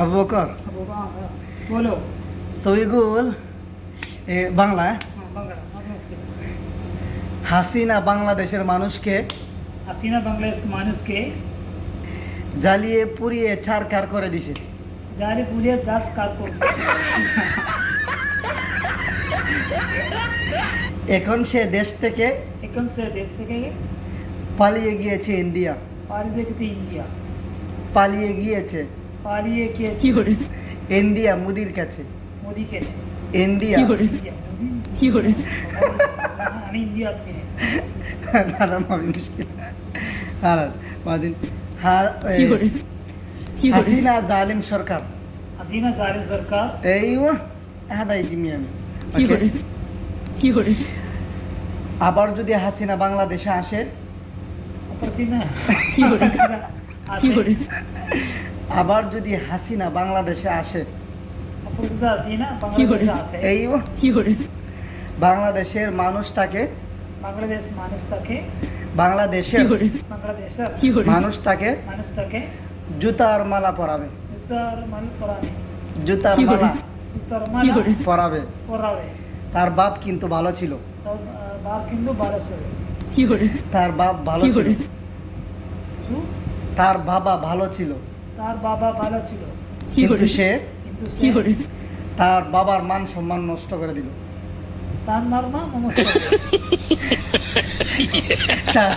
আবু বলো সৈগুল এ বাংলা হ্যাঁ? হ্যাঁ, হাসিনা বাংলাদেশের মানুষকে হাসিনা বাংলাদেশ মানুষকে জ্বালিয়ে পুড়িয়ে ছাড় কার করে দিছে। জালিয়ে পুড়িয়ে চাষ কার করছে। এখন সে দেশ থেকে এখন সে দেশ থেকে পালিয়ে গিয়েছে ইন্ডিয়া। পালিয়ে গিয়েছে ইন্ডিয়া। পালিয়ে গিয়েছে। পালিয়ে কে কি করে? ইন্ডিয়া মোদির কাছে। মুদি কাছে। ইন্ডিয়া। কি করে? হ্যাঁ, আমি ইন্ডিয়া আপনি দাদা মুশকিল। বাদিন হাসিনা জালিম সরকার। হাসিনা জালিম সরকার? এই ও হাদাই জিমি আমি। কি করে? কি করে? আবার যদি হাসিনা বাংলাদেশে আসে? হাসিনা কি করে? কি করে? আবার যদি হাসিনা বাংলাদেশে আসে এই বাংলাদেশের মানুষটাকে বাংলাদেশ মানুষ তাকে বাংলাদেশের মানুষ তাকে মানুষ তাকে জুতার মালা পরাবে। জুতার মালা পরাবে। জুতার মালা জুতার মালা পরাবে। পরাবে। তার বাপ কিন্তু ভালো ছিল। বাপ কিন্তু ভালো ছিল। তার বাপ ভালো ছিল। তার বাবা ভালো ছিল। তার বাবা ভালো ছিল। কিন্তু সে কিন্তু সে তার বাবার মান সম্মান নষ্ট করে দিল। তার মারমা নমস্কার তা-